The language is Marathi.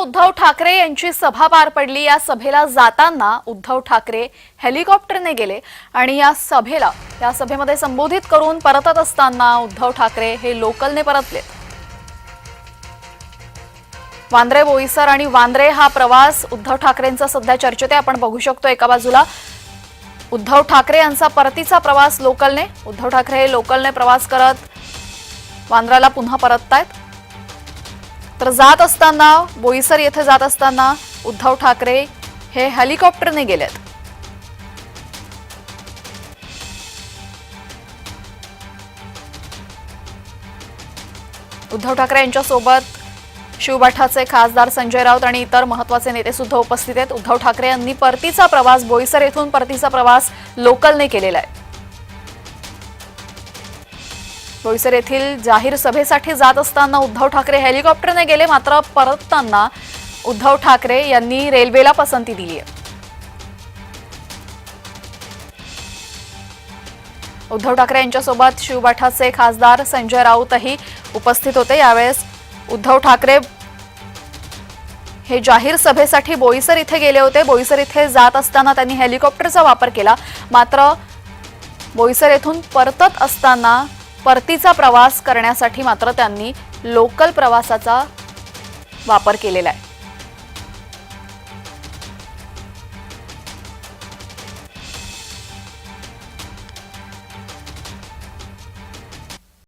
उद्धव ठाकरे यांची सभा पार पडली. या सभेला जाताना उद्धव ठाकरे हेलिकॉप्टरने गेले आणि या सभेला या सभेमध्ये संबोधित करून परतत असताना उद्धव ठाकरे हे लोकलने परतले. वांद्रे बोईसर आणि वांद्रे हा प्रवास उद्धव ठाकरेंचा सध्या चर्चेत आहे. आपण बघू शकतो एका बाजूला उद्धव ठाकरे यांचा परतीचा प्रवास लोकलने उद्धव ठाकरे हे लोकलने प्रवास करत वांद्राला पुन्हा परततायत. तर जात असताना बोईसर येथे जात असताना उद्धव ठाकरे हे हेलिकॉप्टरने गेलेत. उद्धव ठाकरे यांच्यासोबत शिवबाठाचे खासदार संजय राऊत आणि इतर महत्त्वाचे नेते सुद्धा उपस्थित आहेत. उद्धव ठाकरे यांनी परतीचा प्रवास बोईसर येथून परतीचा प्रवास लोकलने केलेला आहे. बोईसर येथील जाहीर सभेसाठी जात असताना उद्धव ठाकरे हेलिकॉप्टरने गेले मात्र परतताना उद्धव ठाकरे यांनी रेल्वेला पसंती दिली आहे. उद्धव ठाकरे यांच्यासोबत शिवबाठाचे खासदार संजय राऊतही उपस्थित होते. यावेळेस उद्धव ठाकरे हे जाहीर सभेसाठी बोईसर इथे गेले होते. बोईसर इथे जात असताना त्यांनी हेलिकॉप्टरचा वापर केला मात्र बोईसर येथून परतत असताना परतीचा प्रवास करण्यासाठी मात्र त्यांनी लोकल प्रवासाचा वापर केलेला आहे.